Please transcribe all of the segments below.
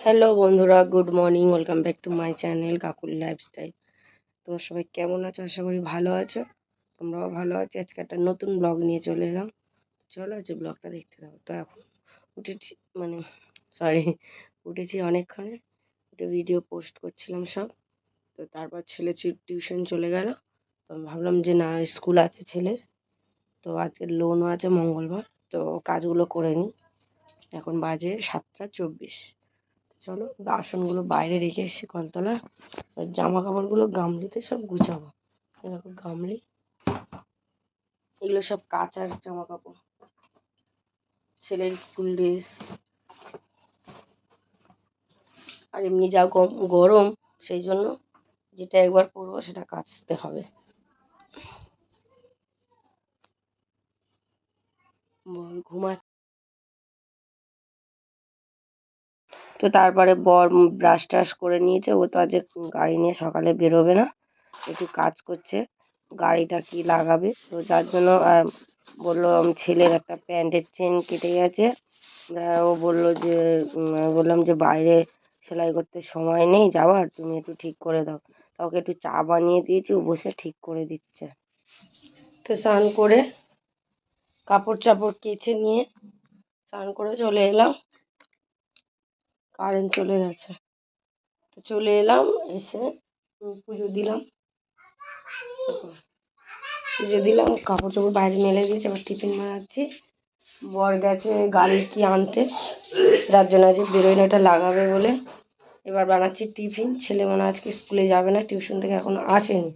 Hello বন্ধুরা। Good morning welcome back to my channel Kakul lifestyle তোমরা সবাই কেমন আছো? আশা করি ভালো আছো। তোমরাও ভালো আছো। আজকে একটা নতুন ব্লগ নিয়ে চলে এলাম। চলো আজকে ব্লগটা দেখতে দাও তো এখন উঠেছি মানে সরি উঠেছি অনেকক্ষণে। উঠে ভিডিও পোস্ট করছিলাম সব। তো তারপর ছেলে টিউশন চলে গেল। তো ভাবলাম যে, না, স্কুল আছে ছেলের। তো আজকে লোনও আছে মঙ্গলবার। তো কাজগুলো করে নিই। এখন বাজে সাতটা চব্বিশ। চলো বাসনগুলো বাইরে রেখে এসেছি কলতলা আর জামা কাপড়গুলো গামলিতে সব গুছাবো। এরকম গামলি, এগুলো সব কাঁচার জামা কাপড় ছেলের স্কুল ড্রেস। আর এমনি যা গরম, সেই জন্য যেটা একবার পরবো সেটা কাচতে হবে। ঘুমা তো তারপরে বর ব্রাশ ট্রাশ করে নিয়েছে। ও তো আজ গাড়ি নিয়ে সকালে বেরোবে না। একটু কাজ করছে। গাড়িটা কি লাগাবে? তো যার জন্য বলল ছেলের একটা প্যান্টের চেন কেটে গেছে। ও বলল যে বললাম যে, বাইরে সেলাই করতে সময় নেই, যাওয়ার। তুমি একটু ঠিক করে দাও। তা ওকে একটু চা বানিয়ে দিয়েছি। ও বসে ঠিক করে দিচ্ছে। তো স্নান করে কাপড় চাপড় কেচে নিয়ে স্নান করে চলে এলাম। কারেন্ট চলে গেছে। তো চলে এলাম, এসে পুজো দিলাম। পুজো দিলাম কাপড় চাপড় বাইরে মেলে দিয়েছে এবার টিফিন বানাচ্ছি। বর গেছে গাড়ি কি আনতে, যার জন্য আজকে বেরোয় এটা লাগাবে বলে। এবার বানাচ্ছি টিফিন, ছেলে মানে আজকে স্কুলে যাবে না, টিউশন থেকে এখন আসেনি।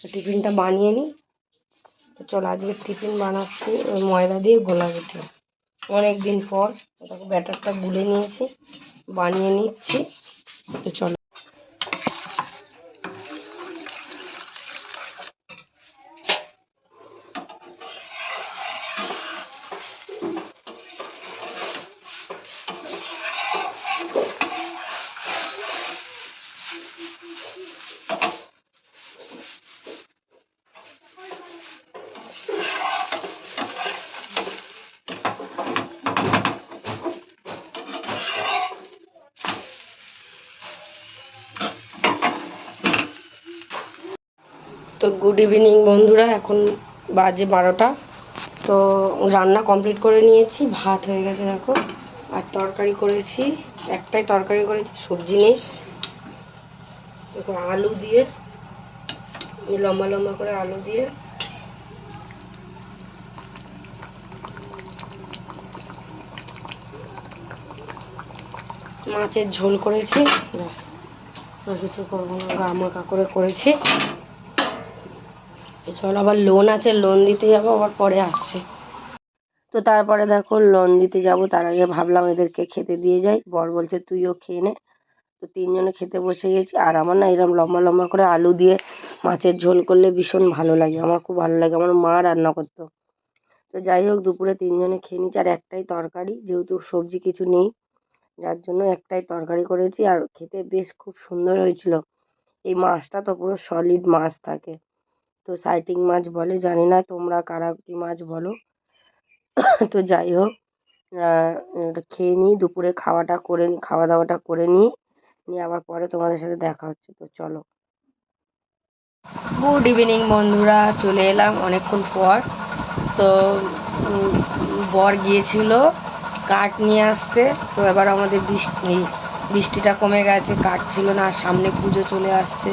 তো টিফিনটা বানিয়ে নিই তো চলো আজকে টিফিন বানাচ্ছি ময়দা দিয়ে গোলা পিঠে অনেক দিন পর ব্যাটারটা গুলে নিয়েছি। বানিয়ে নিচ্ছি। তো চলো। গুড ইভিনিং বন্ধুরা। এখন বাজে বারোটা। তো রান্না কমপ্লিট করে নিয়েছি। ভাত হয়ে গেছে, দেখো। আর তরকারি করেছি। একটাই তরকারি করেছি, সবজি নেই। দেখো, আলু দিয়ে, লম্বা লম্বা করে আলু দিয়ে। মাছের ঝোল করেছি। ব্যাস, আর কিছু করব না। গা মাখা করে করেছি। চল আবার লোন আছে লোন দিতে যাব, আবার পরে আসছে। তো তারপরে দেখো লোন দিতে যাব, তার আগে ভাবলাম এদেরকে খেতে দিয়ে যাই। বর বলছে, তুইও খেয়ে নে। তো তিনজনে খেতে বসে গেছি। আর আমার না এরকম লম্বা লম্বা করে আলু দিয়ে মাছের ঝোল করলে ভীষণ ভালো লাগে। আমার খুব ভালো লাগে। আমার মা রান্না করতো। তো যাই হোক, দুপুরে তিনজনে খেয়ে নিচ্ছি। আর একটাই তরকারি, যেহেতু সবজি কিছু নেই, যার জন্য একটাই তরকারি করেছি। আর খেতে বেশ খুব সুন্দর হয়েছিল। এই মাছটা তো পুরো সলিড মাছ থাকে। তো সাইটিং মাছ বলে, জানি না তোমরা কারা কী মাছ বলো। তো যাই হোক খেয়ে নিই, দুপুরে খাওয়াটা করে খাওয়া দাওয়াটা করে নিই, নিয়ে আবার পরে তোমাদের সাথে দেখা হচ্ছে, তো চলো। গুড ইভিনিং বন্ধুরা, চলে এলাম অনেকক্ষণ পর। তো বর গিয়েছিল কাঠ নিয়ে আসতে, তো এবার আমাদের বৃষ্টি, বৃষ্টিটা কমে গেছে, কাঠ ছিল না, সামনে পুজো চলে আসছে।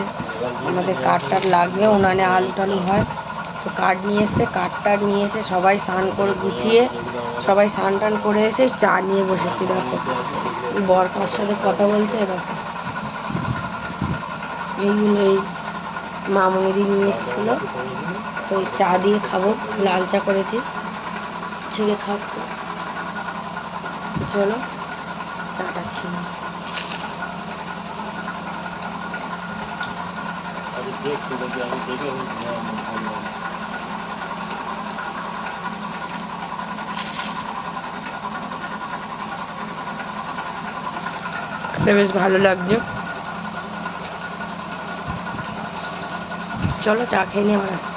আমাদের কাঠ টাঠ লাগবে, উনানে আলু টালু হয়। তো কাঠ নিয়ে এসছে কাঠ টাঠ নিয়ে এসে সবাই স্নান করে গুছিয়ে, সবাই স্নান টান করে এসে চা নিয়ে বসেছি, দেখো। বরকার সাথে কথা বলছে, দেখো। এইগুলো এই মামুনিদি নিয়ে এসেছিল। তো চা দিয়ে খাব, লাল চা করেছি। ছেলে খাচ্ছে। চলো, চাটা খেয়ে বেশ ভালো লাগছে চলো চা খেয়ে নিয়ে আমার আসি।